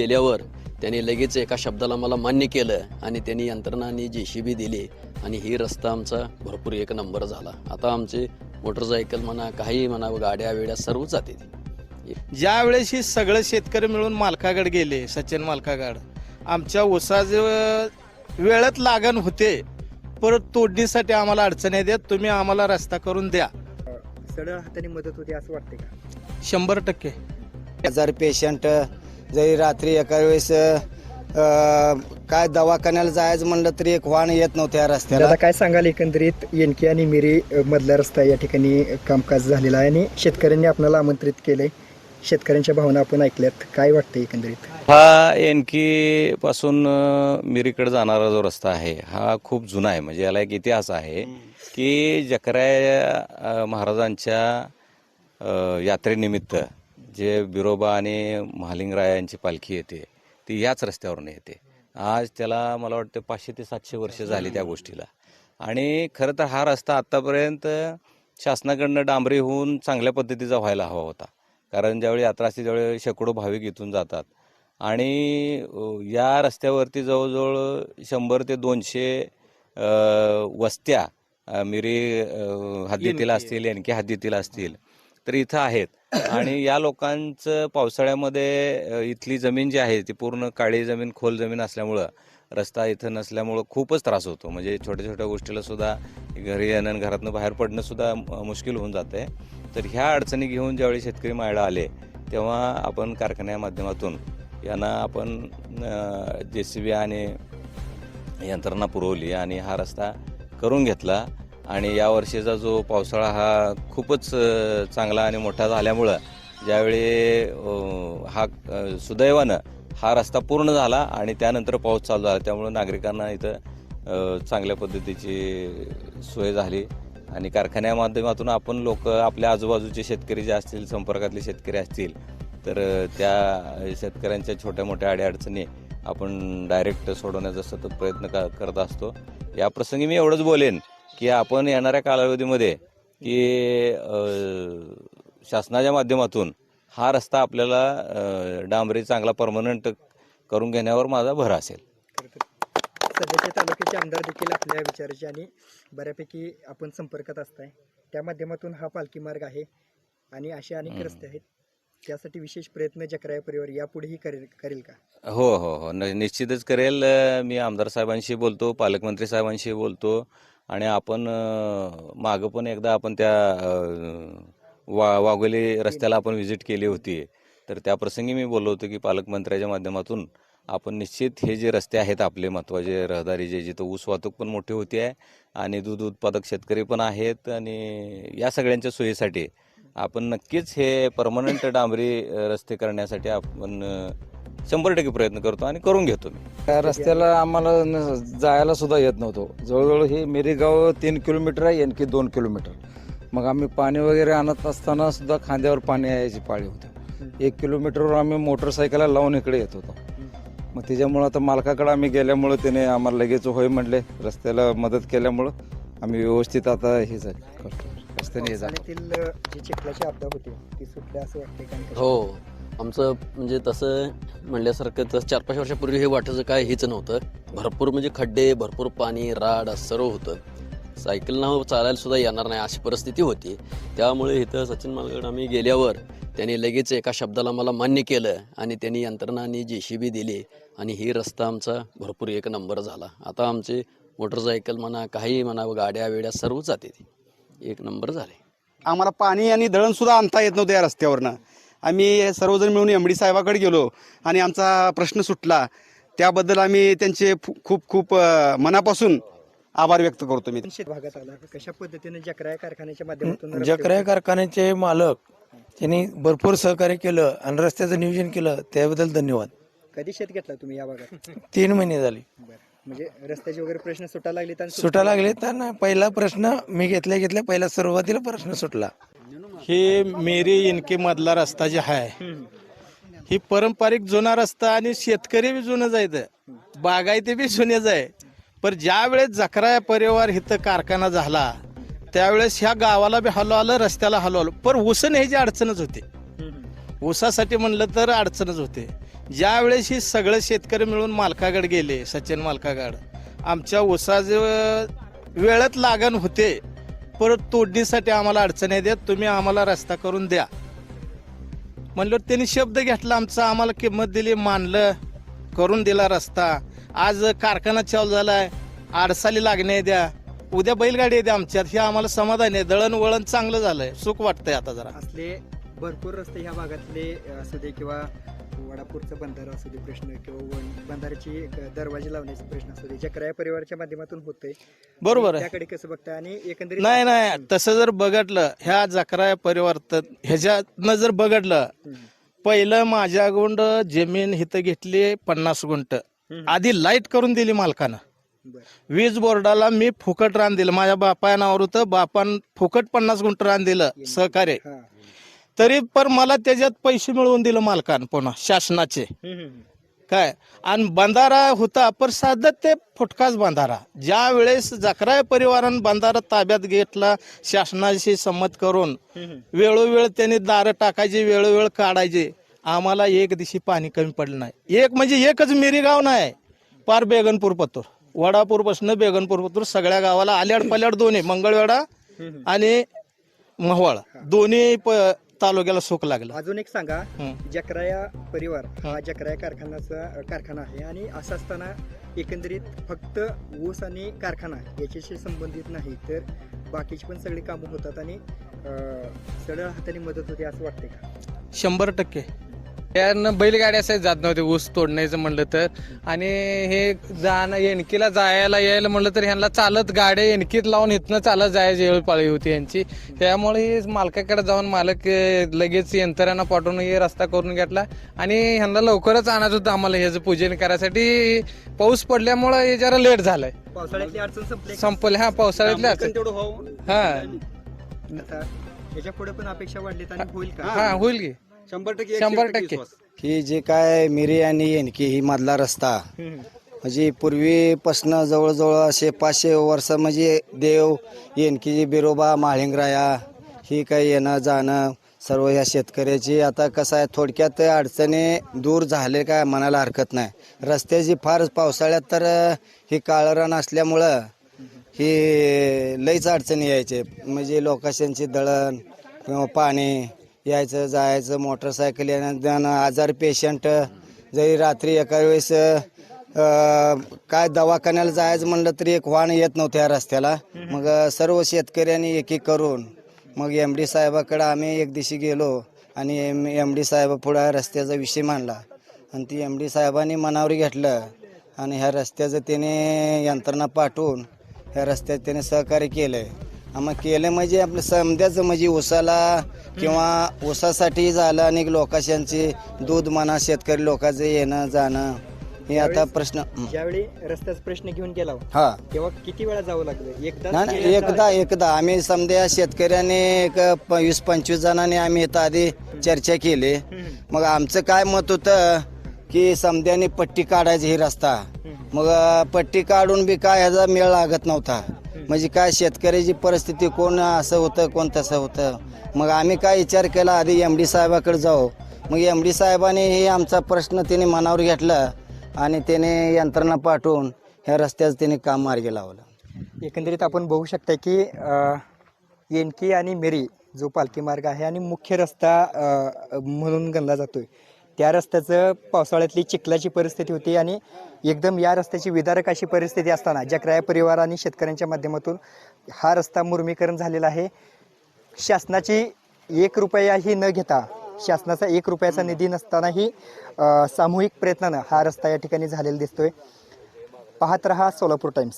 गेल्यावर त्यांनी लगेच एका शब्दाला मला मान्य केलं आणि त्यांनी यंत्रणा आणि जे सी बी दिली आणि ही रस्ता आमचा भरपूर एक नंबर झाला. आता आमचे मोटरसायकल म्हणा काही म्हणा गाड्या वेड्या सर्व जाते ज्या वेळेस ही सगळे शेतकरी मिळून मालकागड गेले सचिन मालकागड आमच्या ऊसाचे वेळात लागण होते. परत तोडणीसाठी आम्हाला अडचणी देत तुम्ही आम्हाला रस्ता करून द्या. सरळ हाताने मदत होते असं वाटते का? शंभर टक्के. आजारी पेशंट जरी रात्री एका वेळेस अ, काय दवाखान्याला जायचं म्हणलं तरी एक वाहन येत नव्हतं या रस्त्याला. दादा काय सांगाल एकंदरीत येनकी आणि मिरी अ, मधला रस्ता या ठिकाणी कामकाज झालेला आहे आणि शेतकऱ्यांनी आपल्याला आमंत्रित केलंय. शेतकऱ्यांच्या भावना आपण ऐकल्यात. काय वाटतं एकंदरीत? हा एनकी पासून अ, मिरीकडे जाणारा जो रस्ता आहे हा खूप जुना आहे. म्हणजे याला एक इतिहास आहे की जकराय अ, महाराजांच्या अ, यात्रेनिमित्त जे बिरोबा आणि महालिंगराय यांची पालखी येते ती याच रस्त्यावरून येते. आज त्याला मला वाटतं पाचशे ते सातशे वर्ष झाली त्या गोष्टीला. आणि खरं तर हा रस्ता आत्तापर्यंत शासनाकडनं डांबरी होऊन चांगल्या पद्धतीचा व्हायला हवा होता. कारण ज्यावेळी यात्रा असते त्यावेळी शेकडो भाविक इथून जातात. आणि या रस्त्यावरती जवळजवळ शंभर ते दोनशे वस्त्या मिरी हद्दीतील असतील एनके हद्दीतील असतील तर इथं आहेत. आणि या लोकांचं पावसाळ्यामध्ये इथली जमीन जी आहे ती पूर्ण काळी जमीन खोल जमीन असल्यामुळं रस्ता इथं नसल्यामुळं खूपच त्रास होतो. म्हणजे छोट्या छोट्या गोष्टीला सुद्धा घरी येणं घरातनं बाहेर पडणं सुद्धा म- मुश्किल होऊन जाते. तर ह्या अडचणी घेऊन ज्यावेळी शेतकरी मायाला आले तेव्हा आपण कारखान्या माध्यमातून यांना आपण जे सी बी आणि यंत्रणा पुरवली आणि हा रस्ता करून घेतला. आणि या वर्षीचा जो पावसाळा हा खूपच चांगला आणि मोठा झाल्यामुळं ज्यावेळी हा सुदैवानं हा रस्ता पूर्ण झाला आणि त्यानंतर पाऊस चालू झाला त्यामुळं नागरिकांना इथं चांगल्या पद्धतीची सोय झाली. आणि कारखान्या माध्यमातून आपण लोक आपल्या आजूबाजूचे शेतकरी जे असतील संपर्कातले शेतकरी असतील तर त्या शेतकऱ्यांच्या छोट्या मोठ्या अडीअडचणी आपण डायरेक्ट सोडवण्याचा सतत प्रयत्न का करत असतो. या प्रसंगी मी एवढंच बोलेन. की आपण येणाऱ्या कालावधीमध्ये की शासनाच्या माध्यमातून हा रस्ता आपल्याला डांबरी चांगला परमनंट करून घेण्यावर माझा भर असेल. सध्याचे तालुक्याचे आमदार देखील आपल्या विचाराचे आणि बऱ्यापैकी आपण संपर्कात असताय. त्या माध्यमातून हा पालखी मार्ग आहे आणि असे अनेक. रस्ते आहेत. त्यासाठी विशेष प्रयत्न जकराया परिवार यापुढेही करेल करेल का? हो हो हो. निश्चितच करेल. मी आमदार साहेबांशी बोलतो पालकमंत्री साहेबांशी बोलतो. आणि आपण मागं पण एकदा आपण त्या वा वाघोली रस्त्याला आपण व्हिजिट केली होती. तर त्या प्रसंगी मी बोललो होतो की पालकमंत्र्याच्या माध्यमातून आपण निश्चित हे जे रस्ते आहेत आपले महत्त्वाचे रहदारी जे जिथं ऊस वाहतूक पण मोठी होती आहे आणि दूध उत्पादक शेतकरी पण आहेत आणि या सगळ्यांच्या सोयीसाठी आपण नक्कीच हे परमनंट डांबरी रस्ते करण्यासाठी आपण शंभर टक्के प्रयत्न करतो आणि करून घेतो मी. त्या रस्त्याला आम्हाला न- जायला सुद्धा येत नव्हतं. जवळजवळ हे मेरीगाव तीन किलोमीटर आहे आणखी दोन किलोमीटर. मग आम्ही पाणी वगैरे आणत असताना सुद्धा खांद्यावर पाणी यायची पाळी होती. एक किलोमीटरवर आम्ही मोटरसायकलला लावून इकडे येत होतो. मग त्याच्यामुळं आता मालकाकडे आम्ही गेल्यामुळं त्याने आम्हाला लगेच होय म्हणले. रस्त्याला मदत केल्यामुळं आम्ही व्यवस्थित आता हे जा- करतो. रस्त्याने हे जा पावसाळ्यातील अ, जी चिखलाची आपदा होती ती सुटल्या असं वाटते का? आणि कशी? हो. आमचं म्हणजे तसं म्हणल्यासारखं तसं चार पाच वर्षापूर्वी हे वाटायचं काय हेच नव्हतं. भरपूर म्हणजे खड्डे भरपूर पाणी राड सर्व होतं. सायकलनं चालायला सुद्धा येणार नाही अशी परिस्थिती होती. त्यामुळे इथं सचिन मालगड आम्ही गेल्यावर त्यांनी लगेच एका शब्दाला मला मान्य केलं आणि त्यांनी यंत्रणाने जे सी बी दिली आणि ही रस्ता आमचा भरपूर एक नंबर झाला. आता आमचे मोटरसायकल म्हणा काही म्हणा गाड्या वेड्या सर्व जाते एक नंबर झाले. आम्हाला पाणी आणि दळण सुद्धा आणता येत नव्हतं या रस्त्यावरनं. आम्ही सर्वजण मिळून एम डी साहेबाकडे गेलो आणि आमचा प्रश्न सुटला. त्याबद्दल आम्ही त्यांचे खूप खूप मनापासून आभार व्यक्त करतो मी. भागात आला. कशा पद्धतीने जकराया कारखान्याच्या माध्यमातून जकराय कारखान्याचे मालक त्यांनी भरपूर सहकार्य केलं आणि रस्त्याचं नियोजन केलं. त्याबद्दल धन्यवाद. कधी शेत घेतला तुम्ही या भागात? तीन महिने झाले. म्हणजे रस्त्याचे वगैरे प्रश्न सुटायला लागले तर सुटा लागले तर पहिला प्रश्न मी घेतल्या घेतल्या पहिला सुरुवातीला प्रश्न सुटला. हे मेरी इनके मधला रस्ता जे आहे ही पारंपरिक जुना रस्ता आणि शेतकरी बी जुनं जायचं बागायती बी जुनेच आहे पण ज्या वेळेस जकरा परिवार इथं कारखाना झाला त्यावेळेस ह्या गावाला बी हलो आलं रस्त्याला हलो आलं पण उसण ह्याची अडचणच होते. ऊसासाठी म्हणलं तर अडचणच होते. ज्यावेळेस ही सगळं शेतकरी मिळून मालकागड गेले सचिन मालकागड आमच्या ऊसाचे वेळेत लागण होते. परत तोडणीसाठी आम्हाला अडचणी द्या तुम्ही आम्हाला रस्ता करून द्या. म्हणलं त्यांनी शब्द घेतला आमचा आम्हाला किंमत दिली मानलं करून दिला रस्ता. आज कारखाना चालू झालाय आडसाली लागणे द्या उद्या बैलगाडी द्या आमच्यात हे आम्हाला समाधान आहे. दळण वळण चांगलं झालंय. सुख वाटतंय आता जरा. असले भरपूर रस्ते ह्या भागातले असू दे किंवा वडापूरचा बंधारा असू दे प्रश्न किंवा बंधाऱ्याची एक दरवाजे लावण्याचा प्रश्न असू दे जकराया परिवाराच्या माध्यमातून होतोय. बरोबर आहे. त्याकडे कसं बघताय आणि एकंदरीत नाही नाही तसं जर बघितलं ह्या जकरा परिवर्तन ह्याच्यातनं जर बघितलं पहिलं माझ्या गुंड जमीन हिथं घेतली पन्नास गुंट. आधी लाइट करून दिली मालकानं. वीज बोर्डाला मी फुकट रान दिलं. माझ्या बापा नावावर होतं बापान फुकट पन्नास गुंट रान दिलं सहकार्य. तरी पण मला त्याच्यात पैसे मिळवून दिलं मालकानं पुन्हा शासनाचे. काय? आणि बंधारा होता पण साधत ते फुटकाच बंधारा. ज्या वेळेस जकराय परिवारानं बंधारा ताब्यात घेतला शासनाशी संमत करून वेळोवेळ त्यांनी दारं टाकायची वेळोवेळ काढायचे. आम्हाला एक दिवशी पाणी कमी पडलं नाही. एक म्हणजे एकच मिरी गाव नाही पार बेगनपूर पतूर वडापूरपासून बेगनपूर पतूर सगळ्या गावाला आल्याड पल्याड दोन्ही मंगळवेढा आणि महवाळ. दोन्ही प- तालुक्याला सुख लागलं. अजून एक सांगा हं. जकराया परिवार हा जकराया कारखान्याचा अ, कारखाना आहे आणि असं असताना एकंदरीत फक्त ऊस आणि कारखाना याच्याशी संबंधित नाही तर बाकीची पण सगळी कामं होतात आणि अ, सरळ हाताने मदत होते असं वाटतंय का? शंभर टक्के. यानं बैलगाड्या असं जात नव्हते ऊस तोडण्याचं म्हणलं तर. आणि हे जाणं एणकीला जायला यायला म्हणलं तर ह्यांना चालत गाड्या एणकीत लावून इथनं चालत जायची वेळ पाळी होती यांची त्यामुळे मालकाकडे जाऊन मालक लगेच यंत्रणा पाठवून हे रस्ता करून घेतला. आणि ह्यांना लवकरच आणायचं होतं आम्हाला ह्याचं पूजन करायसाठी. पाऊस पडल्यामुळं हे जरा लेट झालंय. पावसाळ्यातली अडचण संपली हा पावसाळ्यातल्या तेवढं व्हावं हा. आता ह्याच्या पुढे पण अपेक्षा वाढलीत आणि होईल का? हा होईल की. शंभर टक्के शंभर टक्के ही जे काय मिरी आणि येनकी ही मधला रस्ता. म्हणजे पूर्वीपासनं जवळजवळ असे पाचशे वर्ष म्हणजे देव येनकीची बिरोबा माळिंगराया ही काही येणं जाणं सर्व ह्या शेतकऱ्याची आता कसं आहे थोडक्यात अडचणी दूर झाले काय म्हणायला हरकत नाही. रस्त्याची फार पावसाळ्यात तर ही काळरान असल्यामुळं ही लईच अडचणी यायचे. म्हणजे लोकांची दळण किंवा पाणी यायचं जायचं मोटरसायकल येणं आजार पेशंट जरी रात्री एका वेळेस काय दवाखान्याला जायचं म्हणलं तरी एक वाहन येत नव्हतं या रस्त्याला. मग सर्व शेतकऱ्यांनी एक एक करून मग एम डी साहेबाकडं आम्ही एक दिवशी गेलो आणि एम एम डी साहेबा पुढं रस्त्याचा विषय मांडला. आणि ती एम डी साहेबांनी मनावर घेतलं आणि ह्या रस्त्याचं त्याने यंत्रणा पाठवून ह्या रस्त्यात त्याने सहकार्य केलं आहे मग केलं म्हणजे आपलं समद्याचं म्हणजे ऊसाला किंवा ऊसासाठी झालं आणि लोकांचे दूध म्हणा शेतकरी लोकांचं येणं जाणं हे आता प्रश्न हं. ज्यावेळी रस्त्याचा प्रश्न घेऊन गेला हा. तेव्हा किती वेळा जावं लागलं? एकदा नाही नाही एकदा एकदा. आम्ही समजा शेतकऱ्याने एक प- वीस पंचवीस जणांनी आम्ही इथं आधी चर्चा केली. मग आमचं काय मत होतं की समद्याने पट्टी काढायची ही रस्ता. मग अं, पट्टी काढून बी काय ह्याचा मेळ लागत नव्हता. म्हणजे काय शेतकऱ्याची परिस्थिती कोण असं होतं कोण तसं होतं? मग आम्ही काय विचार केला आधी एम डी साहेबाकडे जाऊ. मग एम डी साहेबांनी हे आमचा प्रश्न त्याने मनावर घेतला आणि त्याने यंत्रणा पाठवून ह्या रस्त्याचं त्याने काम मार्गी लावलं. एकंदरीत आपण बघू शकता की अ, येनकी आणि मेरी जो पालखी मार्ग आहे आणि मुख्य रस्ता म्हणून गणला जातोय. त्या रस्त्याचं पावसाळ्यातली चिखलाची परिस्थिती होती आणि एकदम या रस्त्याची विदारक अशी परिस्थिती असताना जकराया परिवार आणि शेतकऱ्यांच्या माध्यमातून हा रस्ता मुर्मीकरण झालेला आहे. शासनाची एक रुपयाही न घेता शासनाचा एक रुपयाचा निधी नसतानाही सामूहिक प्रयत्नानं हा रस्ता या ठिकाणी झालेला दिसतोय. पाहत रहा सोलापूर टाइम्स.